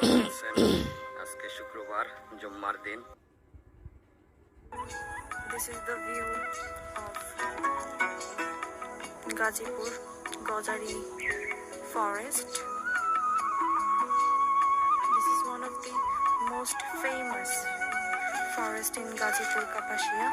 কেমন আছেন আজকে শুক্রবার জুম্মার দিন This is the view of Gazipur Gozari forest. This is one of the most famous forest in Gazipur Kapashia.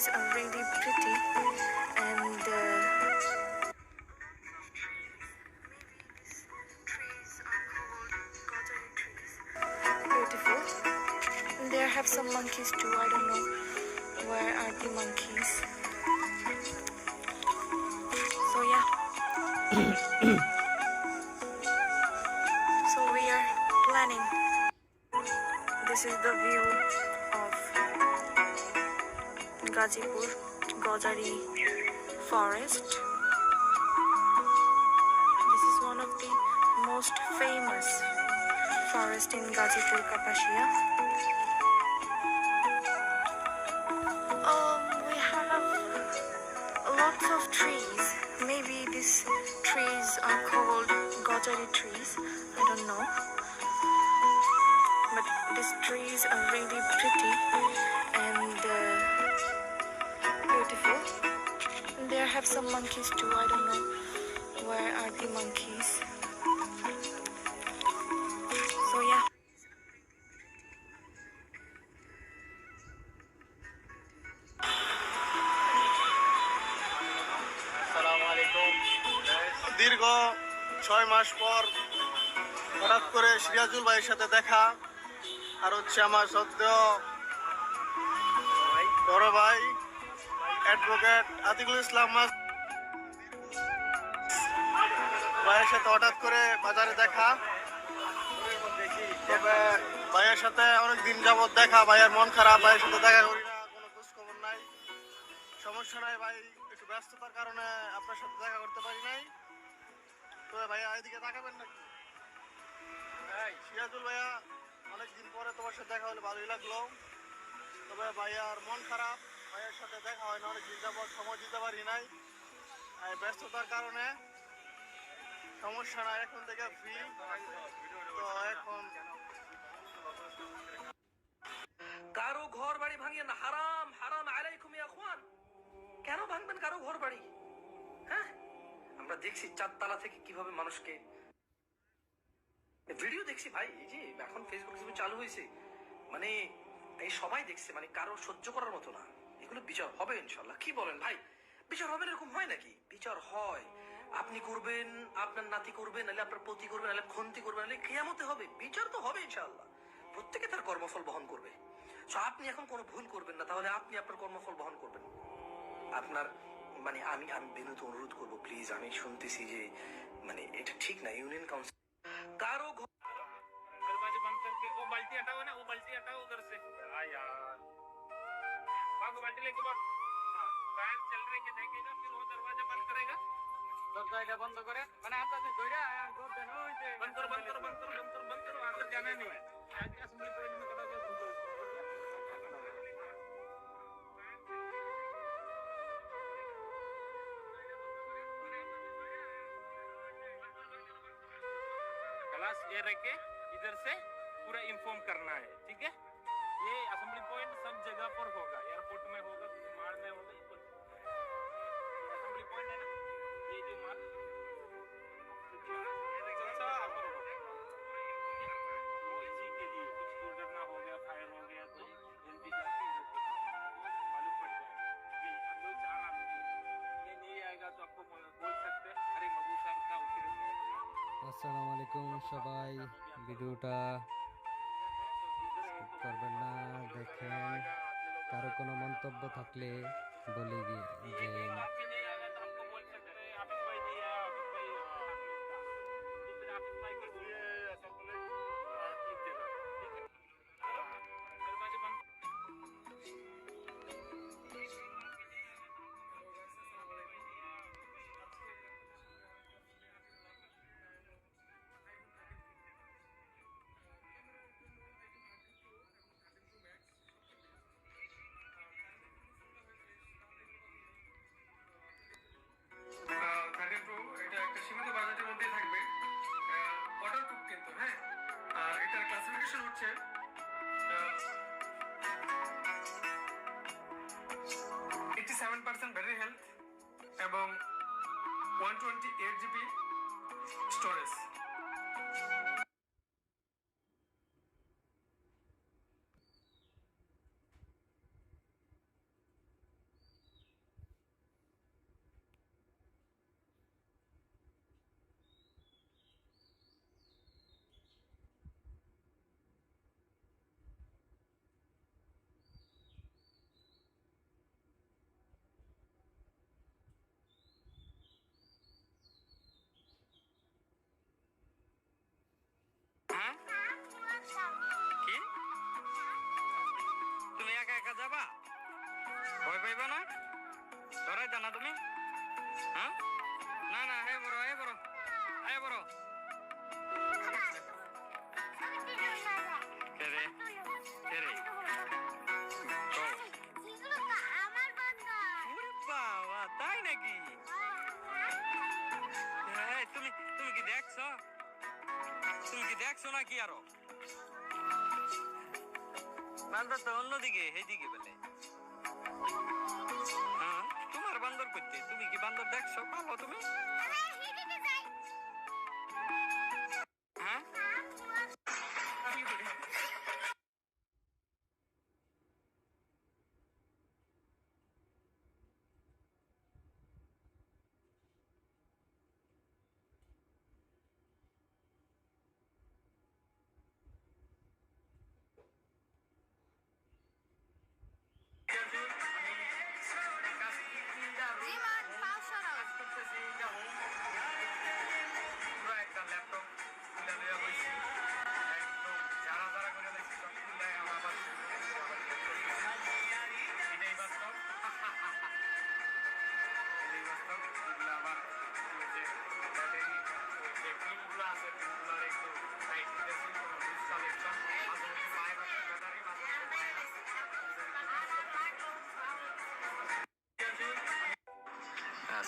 Trees are really pretty and. Uh, Beautiful. And there have some monkeys too. I don't know where are the monkeys. Gazipur Gozari forest. This is one of the most famous forest in Gazipur Kapashia. Have some monkeys too. I don't know where are the monkeys. So, yeah. দীর্ঘ ছয় মাস পর হঠাৎ করে সিরাজুল ভাইয়ের সাথে দেখা আর হচ্ছে আমার বড় ভাই অ্যাডভোকেট আতিকুল ইসলাম মাস ভাইয়ের সাথে হঠাৎ করে বাজারে দেখা। তবে ভাইয়ের সাথে অনেক দিন যাবৎ দেখা, ভাইয়ের মন খারাপ, ভাইয়ের সাথে দেখা করি না, কোনো খোঁজ খবর নাই। সমস্যা নাই ভাই, একটু ব্যস্ততার কারণে আপনার সাথে দেখা করতে পারি নাই। তবে ভাইয়া, এদিকে তাকাবেন নাকি? এই, সিরাজুল ভাইয়া, অনেকদিন পরে তোমার সাথে দেখা হলে ভালোই লাগল। তবে ভাইয়ার মন খারাপ, ভাইয়ার সাথে দেখা হয় না অনেক দিন যাবত সময় দিতে পারি নাই। ব্যস্ততার কারণে সমস্যা নাই, এখন থেকে ফ্রি তো এখন কারও ঘর বাড়ি ভাঙিয়ে না, হারাম হারাম আলাইকুম ইয়া আখওয়ান। কেন ভাঙবেন কারও ঘর বাড়ি? হ্যাঁ? আমরা দেখছি চারতলা থেকে কীভাবে মানুষকে ভিডিও দেখছি ভাই, এই যে এখন ফেসবুক ফেসবুক চালু হয়েছে। মানে এই সবাই দেখছে মানে কারও সহ্য করার মতো না। এগুলো বিচার হবে ইনশাল্লাহ। কি বলেন ভাই? বিচার হবে এরকম হয় নাকি? বিচার হয়। আপনি করবেন আপনার নাতি করবেন নাহলে আপনার পতি করবেন নাহলে খন্তি করবেন নাহলে কেয়ামতে হবে বিচার তো হবে ইনশাল্লাহ প্রত্যেকে তার কর্মফল বহন করবে So, আপনি এখন কোনো ভুল করবেন না তাহলে আপনি আপনার কর্মফল বহন করবেন আপনার মানে আমি আমি বিনীত অনুরোধ করব প্লিজ আমি শুনতেছি যে মানে এটা ঠিক না ইউনিয়ন কাউন্সিল কারো ঘর दरवाजे बंद करके वो बाल्टी हटाओ ना वो बाल्टी हटाओ उधर से हाँ यार भागो बाल्टी लेके भाग हाँ, टायर चल रही के देखेगा फिर वो दरवाजा बंद करेगा দরজা এটা বন্ধ করে মানে আপনার যে দইরা বন্ধ করো বন্ধ করো বন্ধ করো বন্ধ করো বন্ধ করো আপনার জানেন क्लास ये रह के इधर से पूरा इन्फॉर्म करना है ठीक है ये असेंबली पॉइंट सब जगह पर होगा एयरपोर्ट में होगा আলাইকুম সবাই। ভিডিওটা করবেন না দেখেন। কারও কোনো মন্তব্য থাকলে বলে দিয়ে যে কম্পিটিশন হচ্ছে eighty seven percent battery health এবং one twenty eight GB storage হ্যাঁ কি? তুমি একা একা যাবা? ভয় পাইবা না? ধরাই না তুমি। হ্যাঁ? না না, হে বড় হে বড় হে বড়। দেখছ নাকি আরও? বান্দর তো অন্যদিকে এইদিকে বলে। তোমার বান্দর করতে তুমি কি বান্দর দেখছ? ভালো তুমি?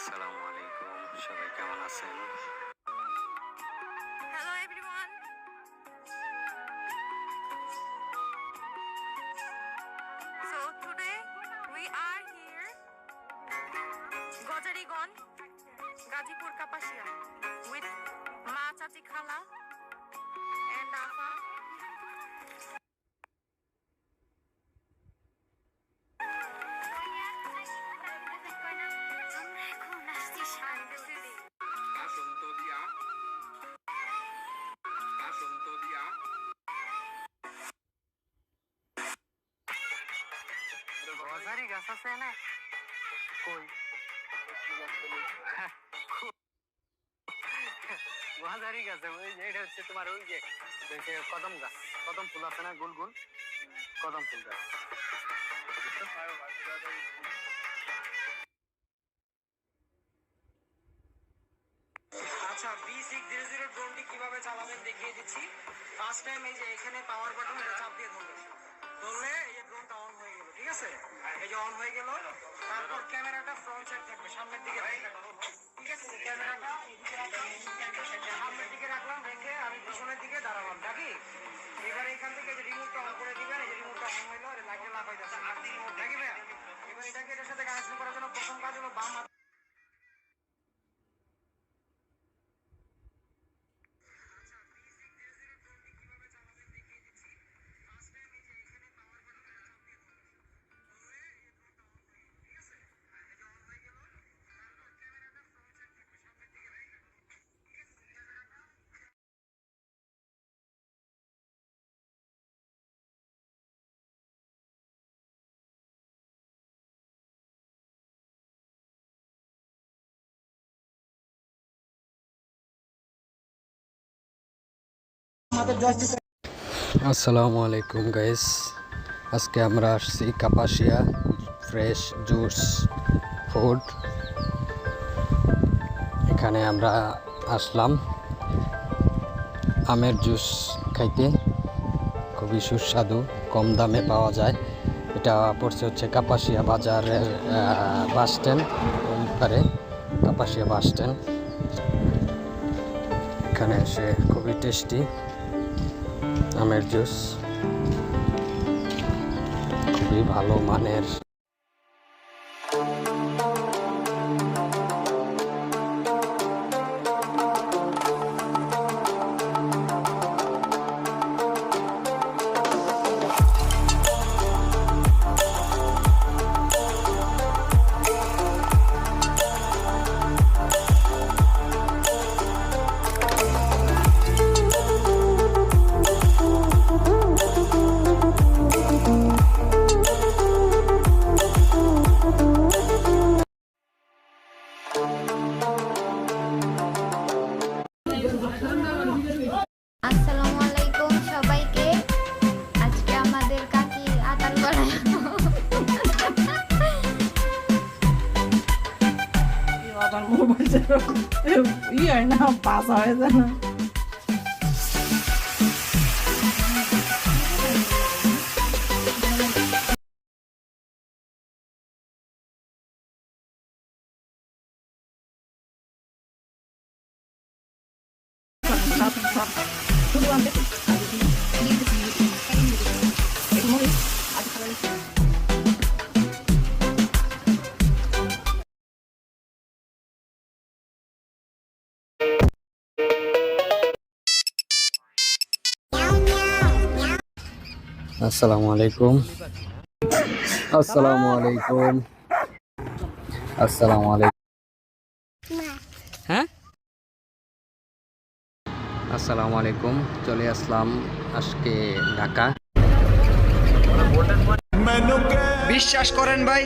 আসসালামু আলাইকুম সবাই কেমন আছেন are here Gojarigon, Gazipur Kapashia with মা Chachi Khala গজারি গাছ আছে না। কই? গজারি গাছ, ওই যে, এটা হচ্ছে তোমার ওই যে কদম গাছ। কদম ফুল আছে না, গোল গোল? কদম ফুল গাছ। আচ্ছা বি সিক্স জিরো জিরো ড্রোনটি কীভাবে চালাবেন দেখিয়ে দিচ্ছি। ফার্স্ট টাইম এই যে এখানে পাওয়ার বাটন চাপ আছে? এই অন হয়ে গেল। তারপর ক্যামেরাটা ফ্রন্ট সাইড থাকবে, সামনের দিকে ঠিক আছে? ক্যামেরাটা সামনের দিকে রাখলাম, রেখে আমি পিছনের দিকে দাঁড়ালাম। নাকি এবার এখান থেকে যে রিমোটটা অন করে দিবেন এই যে রিমোটটা অন হইল লাইটে লাভ নাকি ভাইয়া? এবার এটাকে এটার সাথে কানেকশন করার জন্য প্রথম কাজ হলো বাম আসসালামু আলাইকুম গাইস আজকে আমরা আসছি কাপাসিয়া ফ্রেশ জুস ফুড এখানে আমরা আসলাম আমের জুস খাইতে। খুবই সুস্বাদু, কম দামে পাওয়া যায়। এটা পড়ছে হচ্ছে কাপাসিয়া বাজারের বাস স্ট্যান্ড পারে, কাপাসিয়া বাস স্ট্যান্ড এখানে এসে খুবই টেস্টি আমের জুস। খুবই ভালো মানের ইয়ে না পাস হয়ে যায় না আসসালামু আলাইকুম। আসসালামু আলাইকুম। আসসালামু আলাইকুম। হ্যাঁ? আসসালামু আলাইকুম। চলে আসলাম আজকে ঢাকা। বিশ্বাস করেন ভাই,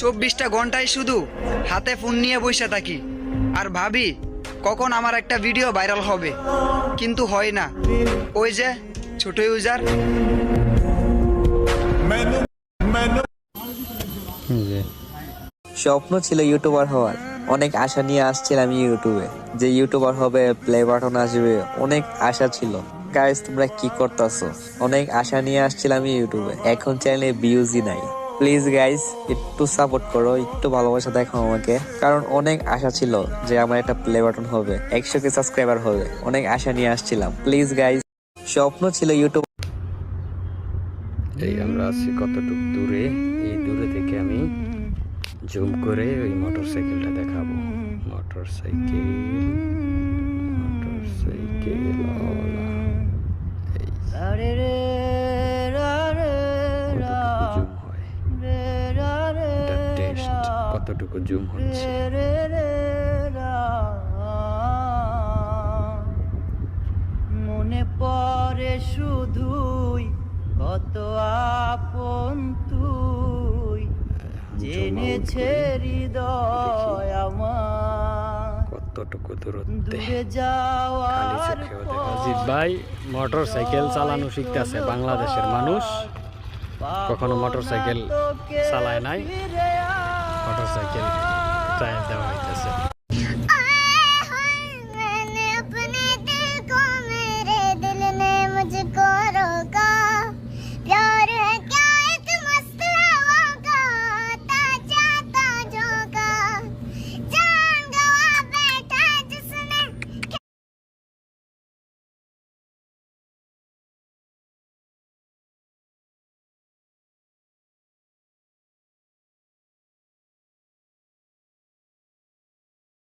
চব্বিশটা ঘন্টায় শুধু হাতে ফোন নিয়ে বসে থাকি। আর ভাবি, কখন আমার একটা ভিডিও ভাইরাল হবে? কিন্তু হয় না। ওই যে, ছোট ইউজার। স্বপ্ন ছিল ইউটিউবার হওয়ার। অনেক আশা নিয়ে আসছিলাম ইউটিউবে যে ইউটিউবার হবে প্লে বাটন আসবে, অনেক আশা ছিল। গাইস তোমরা কি করতেছো? অনেক আশা নিয়ে আসছিলাম ইউটিউবে এখন চ্যানেলে ভিউজই নাই। প্লিজ গাইস একটু সাপোর্ট করো, একটু ভালোবাসা দেখো আমাকে। কারণ অনেক আশা ছিল যে আমার একটা প্লে বাটন হবে, একশো কে সাবস্ক্রাইবার হবে। অনেক আশা নিয়ে আসছিলাম। প্লিজ গাইস স্বপ্ন ছিল ইউটিউব এই আমরা আছি কতটুকু দূরে? এই দূরে থেকে আমি জুম করে ওই মোটর সাইকেলটা দেখাবো মোটর সাইকেল মোটর সাইকেল কতটুকু জুম হচ্ছে? মনে পড়ে শুধুই কত আপন তুই জেনেছে হৃদয় আমার। কতটুকু দূরত্বে। দূরে যাওয়ার চোখেও অজিত ভাই মোটর সাইকেল চালানো শিখতেছে। বাংলাদেশের মানুষ। কখনো মোটর সাইকেল চালায় নাই। মোটর সাইকেল ট্রায়াল দেওয়া হইতেছে।